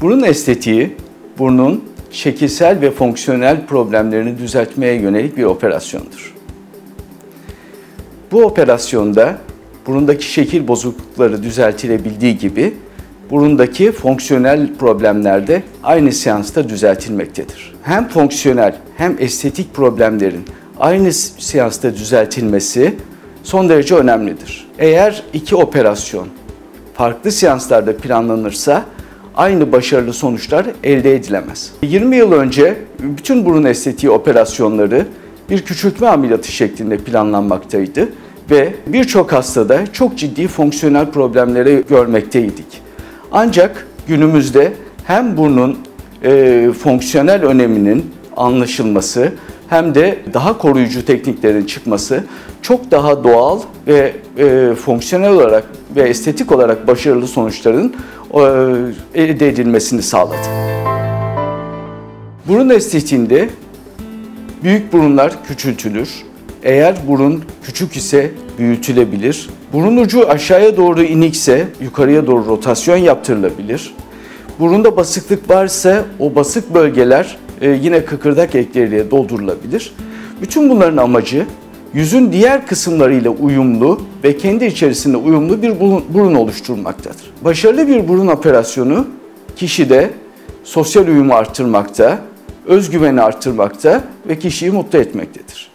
Burun estetiği, burnun şekilsel ve fonksiyonel problemlerini düzeltmeye yönelik bir operasyondur. Bu operasyonda burundaki şekil bozuklukları düzeltilebildiği gibi burundaki fonksiyonel problemler de aynı seansta düzeltilmektedir. Hem fonksiyonel hem estetik problemlerin aynı seansta düzeltilmesi son derece önemlidir. Eğer iki operasyon farklı seanslarda planlanırsa aynı başarılı sonuçlar elde edilemez. 20 yıl önce bütün burun estetiği operasyonları bir küçültme ameliyatı şeklinde planlanmaktaydı ve birçok hastada çok ciddi fonksiyonel problemleri görmekteydik. Ancak günümüzde hem burnun e, fonksiyonel öneminin anlaşılması hem de daha koruyucu tekniklerin çıkması çok daha doğal ve e, fonksiyonel olarak ve estetik olarak başarılı sonuçların e, elde edilmesini sağladı. Burun estetiğinde büyük burunlar küçültülür. Eğer burun küçük ise büyütülebilir. Burun ucu aşağıya doğru inikse yukarıya doğru rotasyon yaptırılabilir. Burunda basıklık varsa o basık bölgeler e, yine kıkırdak ekleriyle doldurulabilir. Bütün bunların amacı yüzün diğer kısımlarıyla uyumlu ve kendi içerisinde uyumlu bir burun oluşturmaktadır. Başarılı bir burun operasyonu kişide sosyal uyumu arttırmakta, özgüveni arttırmakta ve kişiyi mutlu etmektedir.